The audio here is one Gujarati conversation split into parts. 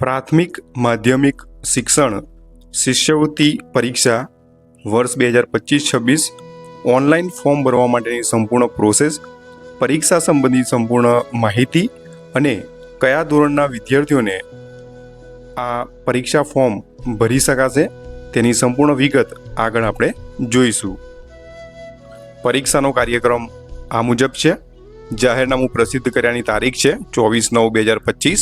પ્રાથમિક માધ્યમિક શિક્ષણ, શિષ્યવૃત્તિ પરીક્ષા, વર્ષ બે હજાર પચીસ છવ્વીસ ઓનલાઈન ફોર્મ ભરવા માટેની સંપૂર્ણ પ્રોસેસ, પરીક્ષા સંબંધિત સંપૂર્ણ માહિતી અને કયા ધોરણના વિદ્યાર્થીઓને આ પરીક્ષા ફોર્મ ભરી શકાશે? તેની સંપૂર્ણ વિગત આગળ આપણે જોઈશું. પરીક્ષાનો કાર્યક્રમ આ મુજબ છે. જાહેરનામું પ્રસિદ્ધ કર્યાની તારીખ છે ચોવીસ નવ બે હજાર પચીસ.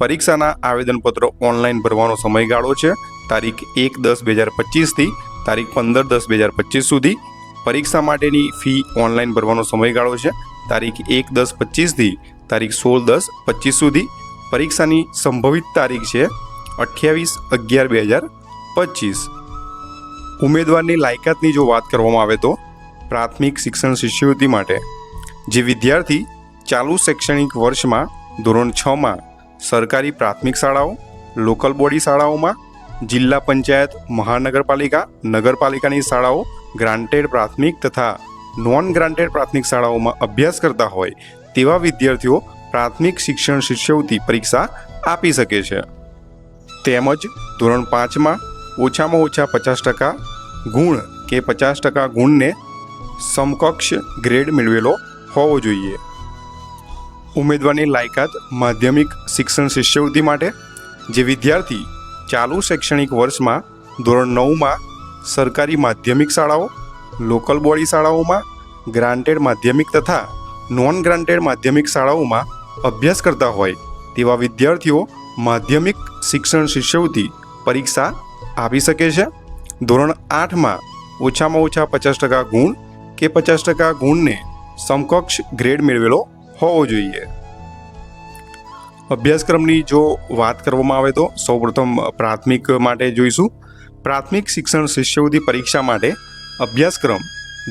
પરીક્ષાના આવેદનપત્રો ઓનલાઈન ભરવાનો સમયગાળો છે તારીખ એક દસ બે હજાર પચીસથી તારીખ પંદર દસ બે હજાર પચીસ સુધી. પરીક્ષા માટેની ફી ઓનલાઈન ભરવાનો સમયગાળો છે તારીખ એક દસ પચીસથી તારીખ સોળ દસ પચીસ સુધી. પરીક્ષાની સંભવિત તારીખ છે અઠ્યાવીસ અગિયાર બે હજાર પચીસ. ઉમેદવારની લાયકાતની જો વાત કરવામાં આવે તો પ્રાથમિક શિક્ષણ શિષ્યવૃત્તિ માટે, જે વિદ્યાર્થી ચાલુ શૈક્ષણિક વર્ષમાં ધોરણ છમાં સરકારી પ્રાથમિક શાળાઓ, લોકલ બોડી શાળાઓમાં જિલ્લા પંચાયત, મહાનગરપાલિકા, નગરપાલિકાની શાળાઓ ગ્રાન્ટેડ પ્રાથમિક તથા નોન ગ્રાન્ટેડ પ્રાથમિક શાળાઓમાં અભ્યાસ કરતા હોય, તેવા વિદ્યાર્થીઓ પ્રાથમિક શિક્ષણ શિષ્યવૃત્તિ પરીક્ષા આપી શકે છે. તેમજ ધોરણ પાંચમાં ઓછામાં ઓછા પચાસ ટકા ગુણ કે પચાસ ટકા ગુણને સમકક્ષ ગ્રેડ મેળવેલો હોવો જોઈએ. ઉમેદવારની લાયકાત માધ્યમિક શિક્ષણ શિષ્યવૃત્તિ માટે, જે વિદ્યાર્થી ચાલુ શૈક્ષણિક વર્ષમાં ધોરણ નવમાં સરકારી માધ્યમિક શાળાઓ, લોકલ બોડી શાળાઓમાં ગ્રાન્ટેડ માધ્યમિક તથા નોન ગ્રાન્ટેડ માધ્યમિક શાળાઓમાં અભ્યાસ કરતા હોય, તેવા વિદ્યાર્થીઓ માધ્યમિક શિક્ષણ શિષ્યવૃત્તિ પરીક્ષા આપી શકે છે? ધોરણ આઠમાં ઓછામાં ઓછા પચાસ ટકા ગુણ કે પચાસ ટકા ગુણને સમકક્ષ ગ્રેડ મેળવેલો હોવો જોઈએ? અભ્યાસક્રમની જો વાત કરવામાં આવે તો સૌપ્રથમ પ્રાથમિક માટે જોઈશું. પ્રાથમિક શિક્ષણ શિષ્યવૃત્તિ પરીક્ષા માટે અભ્યાસક્રમ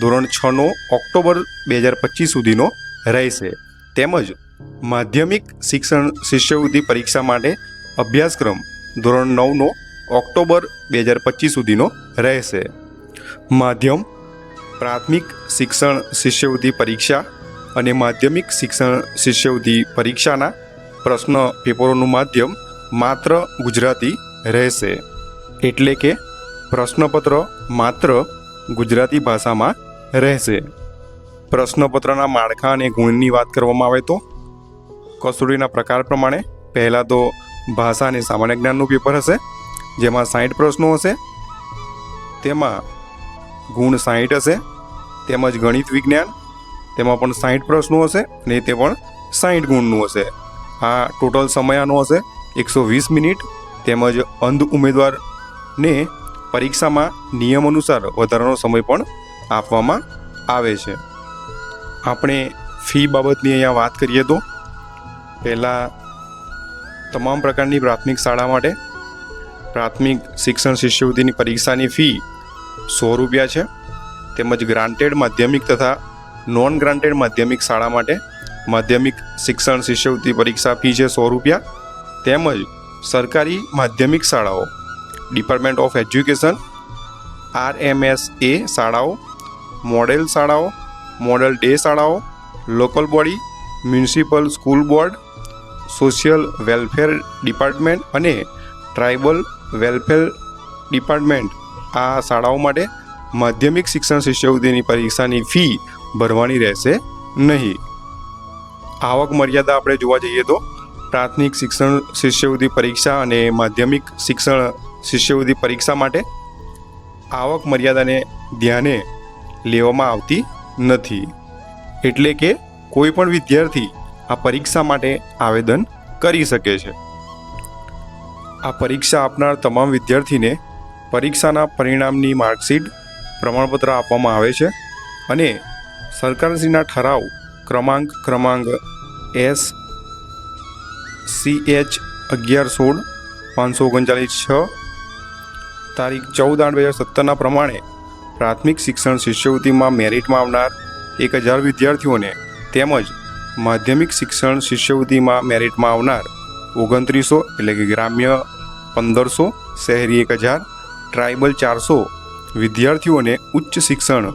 ધોરણ છનો ઓક્ટોબર બે હજાર પચીસ સુધીનો રહેશે. તેમજ માધ્યમિક શિક્ષણ શિષ્યવૃત્તિ પરીક્ષા માટે અભ્યાસક્રમ ધોરણ નવનો ઓક્ટોબર બે હજાર પચીસ સુધીનો રહેશે. માધ્યમ, પ્રાથમિક શિક્ષણ શિષ્યવૃત્તિ પરીક્ષા અને માધ્યમિક શિક્ષણ શિષ્યવૃત્તિ પરીક્ષાના પ્રશ્ન પેપરોનું માધ્યમ માત્ર ગુજરાતી રહેશે. એટલે કે પ્રશ્નપત્ર માત્ર ગુજરાતી ભાષામાં રહેશે. પ્રશ્નપત્રના માળખા અને ગુણની વાત કરવામાં આવે તો કસોટીના પ્રકાર પ્રમાણે પહેલાં તો ભાષા અને સામાન્ય જ્ઞાનનું પેપર હશે જેમાં સાઠ પ્રશ્નો હશે, તેમાં ગુણ સાઠ હશે, તેમજ ગણિત વિજ્ઞાન, તેમાં પણ સાઠ પ્રશ્નો હશે અને તે પણ સાઠ ગુણનું હશે. આ ટોટલ સમયાનો હશે એકસો વીસ મિનિટ, તેમજ અંધ ઉમેદવારને પરીક્ષામાં નિયમ અનુસાર વધારાનો સમય પણ આપવામાં આવે છે. આપણે ફી બાબતની અહીંયા વાત કરીએ તો, પહેલાં તમામ પ્રકારની પ્રાથમિક શાળા માટે પ્રાથમિક શિક્ષણ શિષ્યવૃત્તિની પરીક્ષાની ફી સો રૂપિયા છે. તેમજ ગ્રાન્ટેડ માધ્યમિક તથા નોન ગ્રાન્ટેડ માધ્યમિક શાળા માટે માધ્યમિક શિક્ષણ શિષ્યવૃત્તિ પરીક્ષા ફી છે સો રૂપિયા. તેમજ સરકારી માધ્યમિક શાળાઓ department of education R M S A શાળાઓ, મોડેલ શાળાઓ, મોડેલ ડે શાળાઓ, local body, municipal school board, social welfare department અને ટ્રાઇબલ વેલફેર ડિપાર્ટમેન્ટ આ શાળાઓ માટે માધ્યમિક શિક્ષણ શિષ્યવૃત્તિની પરીક્ષાની ફી ભરવાની રહેશે નહીં. આવક મર્યાદા આપણે જોવા જઈએ તો પ્રાથમિક શિક્ષણ શિષ્યવૃત્તિ પરીક્ષા અને માધ્યમિક શિક્ષણ શિષ્યવૃત્તિ પરીક્ષા માટે આવક મર્યાદાને ધ્યાને લેવામાં આવતી નથી. એટલે કે કોઈ પણ વિદ્યાર્થી આ પરીક્ષા માટે આવેદન કરી શકે છે. આ પરીક્ષા આપનાર તમામ વિદ્યાર્થીને પરીક્ષાના પરિણામની માર્કશીટ પ્રમાણપત્ર આપવામાં આવે છે અને સરકારશ્રીના ઠરાવ ક્રમાંક ક્રમાંક એસ સી એચ અગિયાર સોળ પાંચસો ઓગણચાલીસ છ તારીખ ચૌદ આઠ બે હજાર સત્તરના પ્રમાણે પ્રાથમિક શિક્ષણ શિષ્યવૃત્તિમાં મેરિટમાં આવનાર એક હજાર વિદ્યાર્થીઓને તેમજ માધ્યમિક શિક્ષણ શિષ્યવૃત્તિમાં મેરિટમાં આવનાર ઓગણત્રીસો એટલે કે ગ્રામ્ય પંદરસો, શહેરી એક હજાર, ટ્રાઇબલ ચારસો વિદ્યાર્થીઓને ઉચ્ચ શિક્ષણ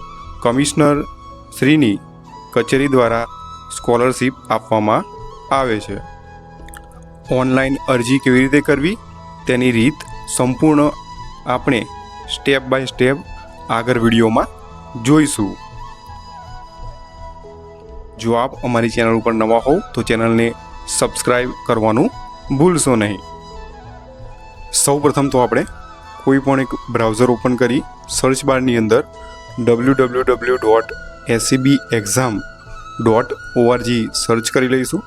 કમિશનર શ્રીની કચેરી દ્વારા સ્કોલરશિપ આપવામાં આવે છે. ઓનલાઈન અરજી કેવી રીતે કરવી? તેની રીત સંપૂર્ણ આપણે સ્ટેપ બાય સ્ટેપ આગળ વિડીયોમાં જોઈશું. જો આપ અમારી ચેનલ ઉપર નવા હોવ તો ચેનલને સબસ્ક્રાઈબ કરવાનું ભૂલશો નહીં. સૌ પ્રથમ તો આપણે કોઈ પણ એક બ્રાઉઝર ઓપન કરી સર્ચ બારની અંદર W W W dot ACB exam dot ORG search કરી લઈશું.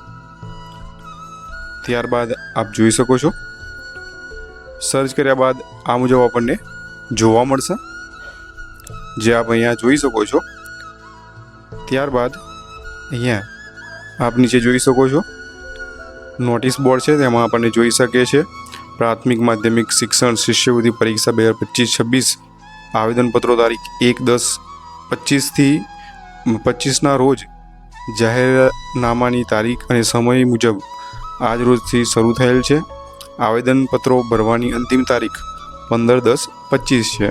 ત્યારબાદ આપ જોઈ શકો છો. સર્ચ કર્યા બાદ આ મુજબ આપણને જોવા મળશે. જે આપ અહીંયા જોઈ શકો છો. ત્યારબાદ અહીંયા આપ નીચે જોઈ શકો છો. નોટિસ બોર્ડ છે, તેમાં આપણને જોઈ શકીએ છીએ. પ્રાથમિક માધ્યમિક શિક્ષણ શિષ્યવૃત્તિ પરીક્ષા બે હજાર પચીસ છવ્વીસ આવેદનપત્રો તારીખ એક દસ પચીસથી પચીસના રોજ જાહેરનામાની તારીખ અને સમય મુજબ આજ રોજથી શરૂ થયેલ છે. આવેદનપત્રો ભરવાની અંતિમ તારીખ પંદર દસ પચીસ છે.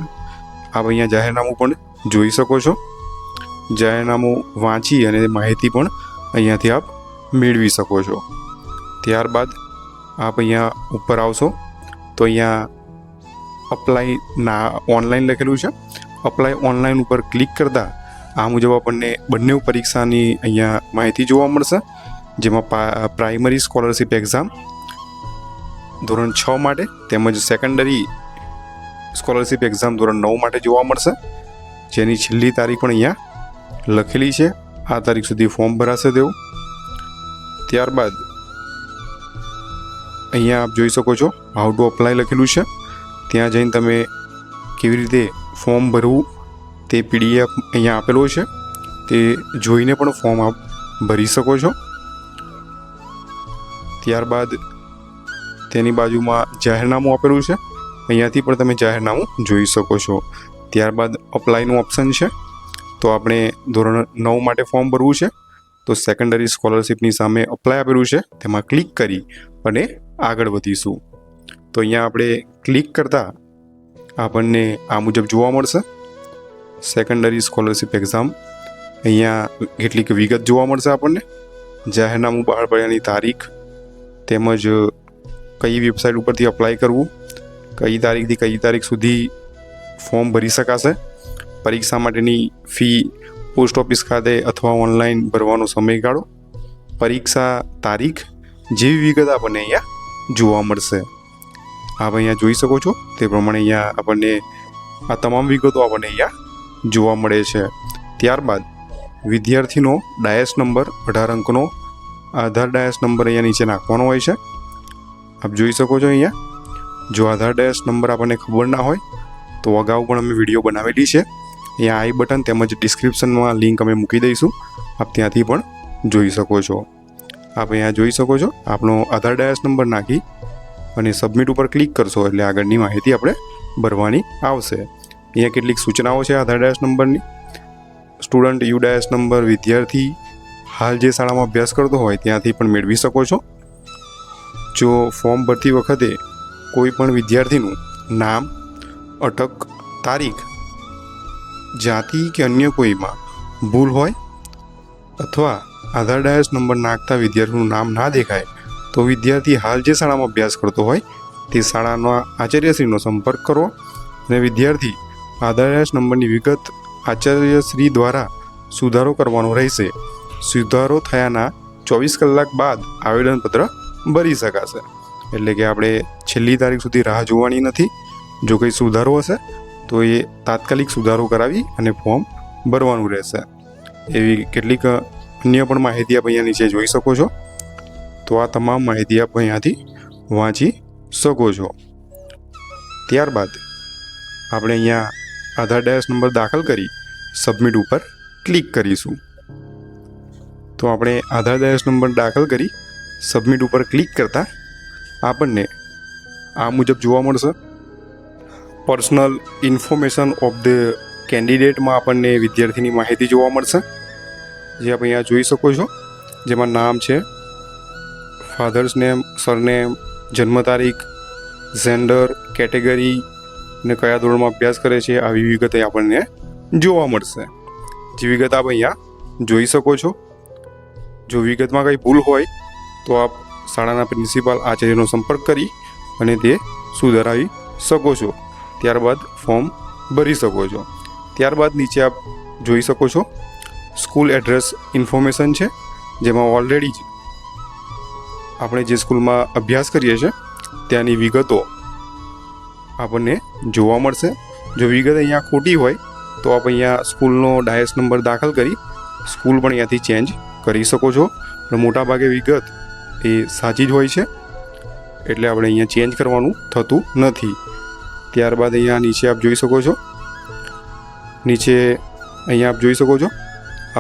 આપ અહીંયા જાહેરનામું પણ જોઈ શકો છો. જાહેરનામું વાંચી અને માહિતી પણ અહીંયાથી આપ મેળવી શકો છો. ત્યારબાદ આપ અહીંયા ઉપર આવશો. તો અહીંયા અપ્લાય ના ઓનલાઈન લખેલું છે. અપ્લાય ઓનલાઈન ઉપર ક્લિક કરતાં આ મુજબ આપણને બંને પરીક્ષાની અહીંયા માહિતી જોવા મળશે. જેમાં પ્રાઇમરી સ્કોલરશિપ એક્ઝામ ધોરણ છ માટે તેમજ સેકન્ડરી સ્કોલરશિપ એક્ઝામ ધોરણ નવ માટે જોવા મળશે. જેની છેલ્લી તારીખ પણ અહીંયા લખેલી છે. આ તારીખ સુધી ફોર્મ ભરાશે તેવું ત્યારબાદ અહીંયા આપ જોઈ શકો છો હાઉ ટુ અપ્લાય લખેલું છે. ત્યાં જઈને તમે કેવી રીતે ફોર્મ ભરવું તે પીડીએફ અહીંયા આપેલો છે. તે જોઈને પણ ફોર્મ આપ ભરી શકો છો. ત્યારબાદ તેની બાજુમાં જાહેરનામું આપેલું છે. અહીંયાથી પણ તમે જાહેરનામું જોઈ શકો છો. ત્યારબાદ અપ્લાયનું ઓપ્શન છે. તો આપણે ધોરણ નવ માટે ફોર્મ ભરવું છે. તો સેકન્ડરી સ્કોલરશિપની સામે અપ્લાય આપેલું છે. તેમાં ક્લિક કરી અને આગળ વધીશું. તો અહીંયા આપણે ક્લિક કરતાં આપણને આ મુજબ જોવા મળશે. સેકન્ડરી સ્કોલરશિપ એક્ઝામ અહીંયા કેટલીક વિગત જોવા મળશે આપણને. જાહેરનામું બહાર પડ્યાની તારીખ, તેમજ કઈ વેબસાઇટ ઉપરથી અપ્લાય કરવું, કઈ તારીખથી કઈ તારીખ સુધી ફોર્મ ભરી શકાશે, પરીક્ષા માટેની ફી પોસ્ટ ઓફિસ ખાતે અથવા ઓનલાઈન ભરવાનો સમયગાળો, પરીક્ષા તારીખ જેવી વિગત આપણને અહીંયા જોવા મળશે. આપ અહીંયા જોઈ શકો છો, તે પ્રમાણે અહીંયા આપણને આ તમામ વિગતો આપણને અહીંયા જોવા મળે છે. ત્યારબાદ, વિદ્યાર્થીનો ડાયસ નંબર, અઢાર અંકનો આધાર ડાયસ નંબર અહીંયા નીચે નાખવાનો હોય છે. આપ જોઈ શકો છો અહીંયા, જો આધાર ડાયસ નંબર આપણને ખબર ના હોય, તો અગાઉ પણ અમે વીડિયો બનાવેલી છે. અહીંયા આઈ બટન તેમજ ડિસ્ક્રિપ્શનમાં લિંક અમે મૂકી દઈશું. આપ ત્યાંથી પણ જોઈ શકો છો. આપ અહીંયા જોઈ શકો છો. આપણો આધાર ડાયસ નંબર નાખી અને સબમિટ ઉપર ક્લિક કરશો એટલે આગળની માહિતી આપણે ભરવાની આવશે. અહીંયા કેટલીક સૂચનાઓ છે આધાર ડાયસ નંબરની. સ્ટુડન્ટ યુ ડાયસ નંબર વિદ્યાર્થી હાલ જે શાળામાં અભ્યાસ કરતો હોય ત્યાંથી પણ મેળવી શકો છો. જો ફોર્મ ભરતી વખતે કોઈ પણ વિદ્યાર્થીનું નામ, અટક, તારીખ, જાતિ કે અન્ય કોઈમાં ભૂલ હોય અથવા આધાર ડાયસ નંબર નાખતા વિદ્યાર્થીનું નામ ના દેખાય, તો વિદ્યાર્થી હાલ જે શાળામાં અભ્યાસ કરતો હોય, તે શાળાના આચાર્યશ્રીનો સંપર્ક કરવો અને વિદ્યાર્થી આધાર ડાયસ નંબરની વિગત આચાર્યશ્રી દ્વારા સુધારો કરવાનો રહેશે. સુધારો થયાના ચોવીસ કલાક બાદ આવેદનપત્ર ભરી શકાશે. એટલે કે આપણે છેલ્લી તારીખ સુધી રાહ જોવાની નથી. જો કંઈ સુધારો હશે, તો એ તાત્કાલિક સુધારો કરાવી અને ફોર્મ ભરવાનું રહેશે. એવી કેટલીક અન્ય પણ માહિતી આપ અહીંયા નીચે જોઈ શકો છો. તો આ તમામ માહિતી આપ અહીંયાથી વાંચી શકો છો. ત્યારબાદ આપણે અહીંયા આધાર ડાયસ નંબર દાખલ કરી સબમિટ ઉપર ક્લિક કરીશું. તો આપણે આધાર ડાયસ નંબર દાખલ કરી સબમિટ ઉપર ક્લિક કરતાં આપણને આ મુજબ જોવા મળશે. પર્સનલ ઇન્ફોર્મેશન ઓફ ધ કેન્ડિડેટમાં આપણને વિદ્યાર્થીની માહિતી જોવા મળશે. જે આપ અહીંયા જોઈ શકો છો, જેમાં નામ છે ફાધર્સ નેમ, સરનેમ, જન્મ તારીખ, જેન્ડર, કેટેગરી ને કયા ધોરણમાં અભ્યાસ કરે છે, આવી વિગત આપણને જોવા મળશે. જે વિગત આપ અહીંયા જોઈ શકો છો. જો વિગતમાં કંઈ ભૂલ હોય, તો આપ શાળાના પ્રિન્સિપાલ આચાર્યનો સંપર્ક કરી અને તે સુધારાવી શકો છો. ત્યારબાદ ફોર્મ ભરી શકો છો. ત્યારબાદ નીચે આપ જોઈ શકો છો સ્કૂલ એડ્રેસ ઇન્ફોર્મેશન છે, જેમાં ઓલરેડી જ આપણે જે સ્કૂલમાં અભ્યાસ કરીએ છીએ, ત્યાંની વિગતો આપણને જોવા મળશે. જો વિગત અહીંયા ખોટી હોય, તો આપ અહીંયા સ્કૂલનો ડાયસ નંબર દાખલ કરી સ્કૂલ પણ અહીંયાથી ચેન્જ કરી શકો છો. પણ મોટાભાગે વિગત એ સાચી જ હોય છે. એટલે આપણે અહીંયા ચેન્જ કરવાનું થતું નથી. ત્યારબાદ અહીંયા નીચે આપ જોઈ શકો છો. નીચે અહીંયા આપ જોઈ શકો છો.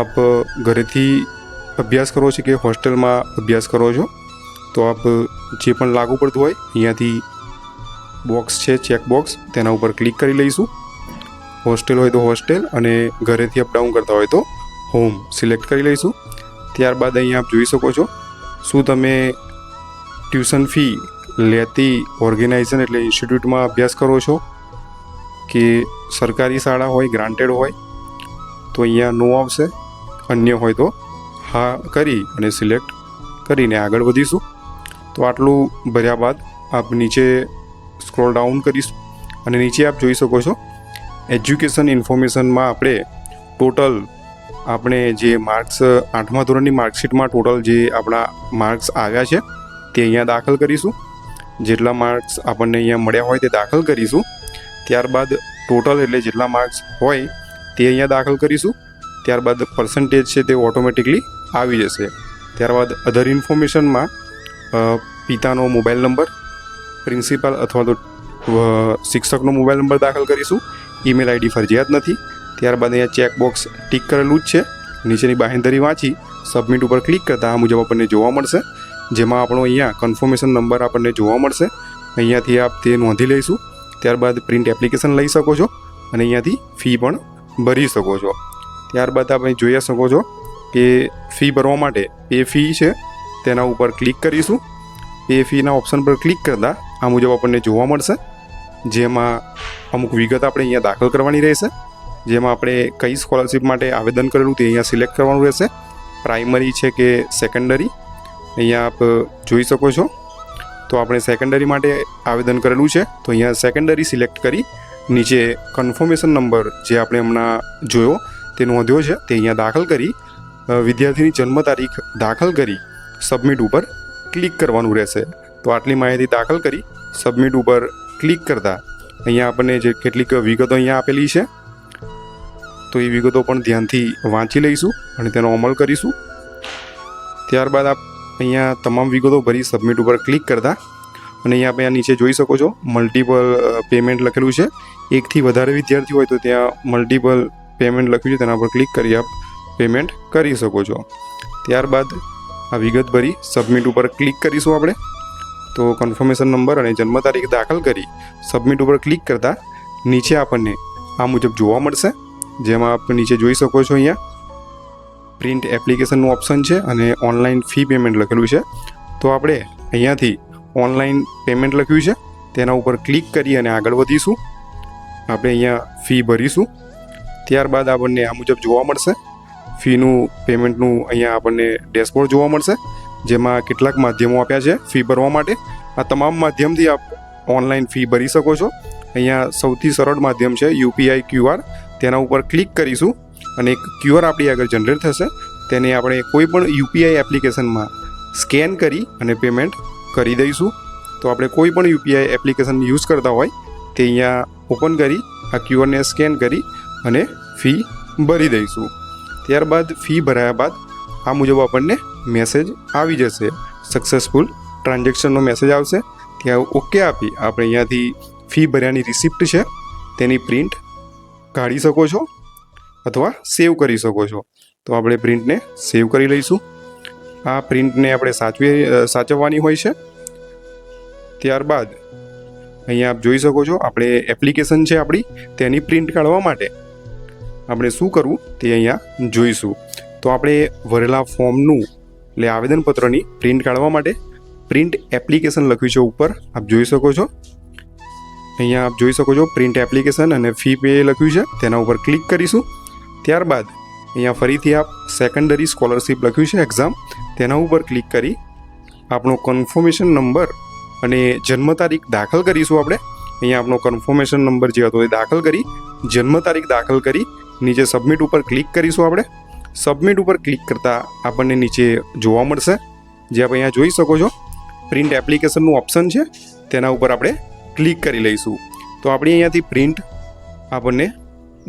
આપ ઘરેથી અભ્યાસ કરો છો કે હોસ્ટેલમાં અભ્યાસ કરો છો? તો આપ જે પણ લાગુ પડતું હોય, અહીંયાથી બોક્સ છે ચેક બોક્સ તેના ઉપર ક્લિક કરી લઈશું. હોસ્ટેલ હોય તો હોસ્ટેલ અને ઘરેથી અપડાઉન કરતા હોય તો હોમ સિલેક્ટ કરી લઈશું. ત્યારબાદ અહીંયા આપ જોઈ શકો છો શું તમે ટ્યુશન ફી લેતી ઓર્ગેનાઇઝેશન એટલે ઇન્સ્ટિટ્યૂટમાં અભ્યાસ કરો છો કે સરકારી શાળા હોય ગ્રાન્ટેડ હોય, તો અહીંયા નો આવશે. અન્ય હોય તો હા કરી અને સિલેક્ટ કરીને આગળ વધીશું. તો આટલું ભર્યા બાદ આપ નીચે સ્ક્રોલ ડાઉન કરીશું અને નીચે આપ જોઈ શકો છો એજ્યુકેશન ઇન્ફોર્મેશનમાં આપણે ટોટલ આપણે જે માર્ક્સ આઠમા ધોરણની માર્કશીટમાં ટોટલ જે આપણા માર્ક્સ આવ્યા છે, તે અહીંયા દાખલ કરીશું. જેટલા માર્ક્સ આપણને અહીંયા મળ્યા હોય તે દાખલ કરીશું. ત્યારબાદ ટોટલ એટલે જેટલા માર્ક્સ હોય તે અહીંયા દાખલ કરીશું. ત્યારબાદ પર્સન્ટેજ છે તે ઓટોમેટિકલી આવી જશે. ત્યારબાદ અધર ઇન્ફોર્મેશનમાં પિતાનો મોબાઈલ નંબર પ્રિન્સિપાલ અથવા તો શિક્ષકનો મોબાઈલ નંબર દાખલ કરીશું. ઈમેલ આઈડી ફરજિયાત નથી. ત્યારબાદ અહીંયા ચેક બોક્સ ટીક કરેલું જ છે. નીચેની બાહેંધરી વાંચી સબમિટ ઉપર ક્લિક કરતાં આ મુજબ આપણને જોવા મળશે. જેમાં આપણો અહીંયા કન્ફર્મેશન નંબર આપણને જોવા મળશે. અહીંયાથી આપ તે નોંધી લઈશું. ત્યારબાદ પ્રિન્ટ એપ્લિકેશન લઈ શકો છો. અને અહીંયાથી ફી પણ ભરી શકો છો. ત્યારબાદ આપણે જોઈ શકો છો કે ફી ભરવા માટે પે ફી છે, તેના ઉપર ક્લિક કરીશું. પે ફીના ઓપ્શન પર ક્લિક કરતાં આ મુજબ આપણને જોવા મળશે. જેમાં અમુક વિગત આપણે અહીંયા દાખલ કરવાની રહેશે. જેમાં આપણે કઈ સ્કોલરશિપ માટે આવેદન કરેલું તે અહીંયા સિલેક્ટ કરવાનું રહેશે. પ્રાઇમરી છે કે સેકન્ડરી અહીંયા આપ જોઈ શકો છો. તો આપણે સેકન્ડરી માટે આવેદન કરેલું છે. તો અહીંયા સેકન્ડરી સિલેક્ટ કરી નીચે કન્ફર્મેશન નંબર જે આપણે હમણાં જોયો તે નોંધ્યો છે. તે અહીંયા દાખલ કરી વિદ્યાર્થીની જન્મ તારીખ દાખલ કરી સબમિટ ઉપર ક્લિક કરવાનું રહેશે. તો આટલી માહિતી દાખલ કરી સબમિટ ઉપર ક્લિક કરતાં અહીંયા આપણને જે કેટલીક વિગતો અહીંયા આપેલી છે. તો એ વિગતો પણ ધ્યાનથી વાંચી લઈશું અને તેનો અમલ કરીશું. ત્યારબાદ આપ અહીંયા તમામ વિગતો ભરી સબમિટ ઉપર ક્લિક કરતા અને અહીંયા આપણે નીચે જોઈ શકો છો મલ્ટિપલ પેમેન્ટ લખેલું છે. એકથી વધારે વિદ્યાર્થી હોય તો ત્યાં મલ્ટિપલ પેમેન્ટ લખ્યું છે, તેના પર ક્લિક કરી આપ પેમેન્ટ કરી શકો છો. ત્યારબાદ આ વિગત ભરી સબમિટ ઉપર ક્લિક કરીશું આપણે. તો કન્ફર્મેશન નંબર અને જન્મ તારીખ દાખલ કરી સબમિટ ઉપર ક્લિક કરતાં નીચે આપણને આ મુજબ જોવા મળશે. જેમાં આપ નીચે જોઈ શકો છો અહીંયા. પ્રિન્ટ એપ્લિકેશનનું ઓપ્શન છે અને ઓનલાઈન ફી પેમેન્ટ લખેલું છે. તો આપણે અહીંયાથી ઓનલાઈન પેમેન્ટ લખ્યું છે, તેના ઉપર ક્લિક કરી અને આગળ વધીશું. આપણે અહીંયા ફી ભરીશું. ત્યારબાદ આપણને આ મુજબ જોવા મળશે. ફીનું પેમેન્ટનું અહીંયા આપણને ડેશબોર્ડ જોવા મળશે, જેમાં કેટલાક માધ્યમો આપ્યા છે ફી ભરવા માટે. આ તમામ માધ્યમથી આપ ઓનલાઈન ફી ભરી શકો છો. અહીંયા સૌથી સરળ માધ્યમ છે યુપીઆઈ ક્યુઆર તેના ઉપર ક્લિક કરીશું અને એક ક્યુઆર આપણી આગળ જનરેટ થશે. તેને આપણે કોઈ પણ યુપીઆઈ એપ્લિકેશનમાં સ્કેન કરી અને પેમેન્ટ કરી દઈશું. તો આપણે કોઈ પણ યુપીઆઈ એપ્લિકેશન યુઝ કરતા હોય, તે અહીંયા ઓપન કરી, આ ક્યુઆરને સ્કેન કરી અને ફી ભરી દઈશું. ત્યારબાદ ફી ભરાયા બાદ આ મુજબ આપણને મેસેજ આવી જશે. સક્સેસફુલ ટ્રાન્ઝેક્શનનો મેસેજ આવશે. ત્યાં ઓકે આપી આપણે અહીંયાથી ફી ભર્યાની રિસિપ્ટ છે, તેની પ્રિન્ટ કાઢી શકો છો અથવા સેવ કરી શકો છો. તો આપણે પ્રિન્ટને સેવ કરી લઈશું. આ પ્રિન્ટને આપણે સાચવી, સાચવવાની હોય છે. ત્યારબાદ અહીંયા આપ જોઈ શકો છો, આપણે એપ્લિકેશન છે આપણી, તેની પ્રિન્ટ કાઢવા માટે. આપણે શું કરવું તે અહીંયા જોઈશું. તો આપણે ભરેલા ફોર્મનું, એટલે આવેદનપત્રની પ્રિન્ટ કાઢવા માટે પ્રિન્ટ એપ્લિકેશન લખ્યું છે ઉપર. આપ જોઈ શકો છો. અહીંયા આપ જોઈ શકો છો પ્રિન્ટ એપ્લિકેશન અને ફી પે લખ્યું છે. તેના ઉપર ક્લિક કરીશું. ત્યારબાદ અહીંયા ફરીથી આપ સેકન્ડરી સ્કોલરશિપ લખ્યું છે, એક્ઝામ. તેના ઉપર ક્લિક કરી આપણો કન્ફર્મેશન નંબર અને જન્મ તારીખ દાખલ કરીશું આપણે. અહીંયા આપણો કન્ફર્મેશન નંબર જે હતો એ દાખલ કરી, જન્મ તારીખ દાખલ કરી નીચે સબમિટ ઉપર ક્લિક કરીશું આપણે. સબમિટ ઉપર ક્લિક કરતાં આપણને નીચે જોવા મળશે. જે આપણે અહીંયા જોઈ શકો છો પ્રિન્ટ એપ્લિકેશનનું ઓપ્શન છે, તેના ઉપર આપણે ક્લિક કરી લઈશું. તો આપણી અહીંયાથી પ્રિન્ટ આપણને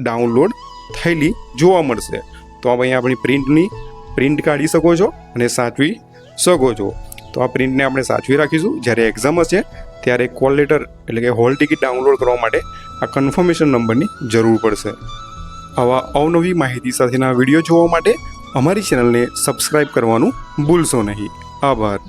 ડાઉનલોડ થયેલી જોવા મળશે. તો આપ અહીંયા આપણી પ્રિન્ટની પ્રિન્ટ કાઢી શકો છો અને સાચવી શકો છો. તો આ પ્રિન્ટને આપણે સાચવી રાખીશું. જ્યારે એક્ઝામ હશે, ત્યારે કોલ લેટર એટલે કે હોલ ટિકિટ ડાઉનલોડ કરવા માટે આ કન્ફર્મેશન નંબરની જરૂર પડશે. આવા અવનવી માહિતી સાથેના વીડિયો જોવા માટે અમારી ચેનલને સબસ્ક્રાઇબ કરવાનું ભૂલશો નહીં. આભાર.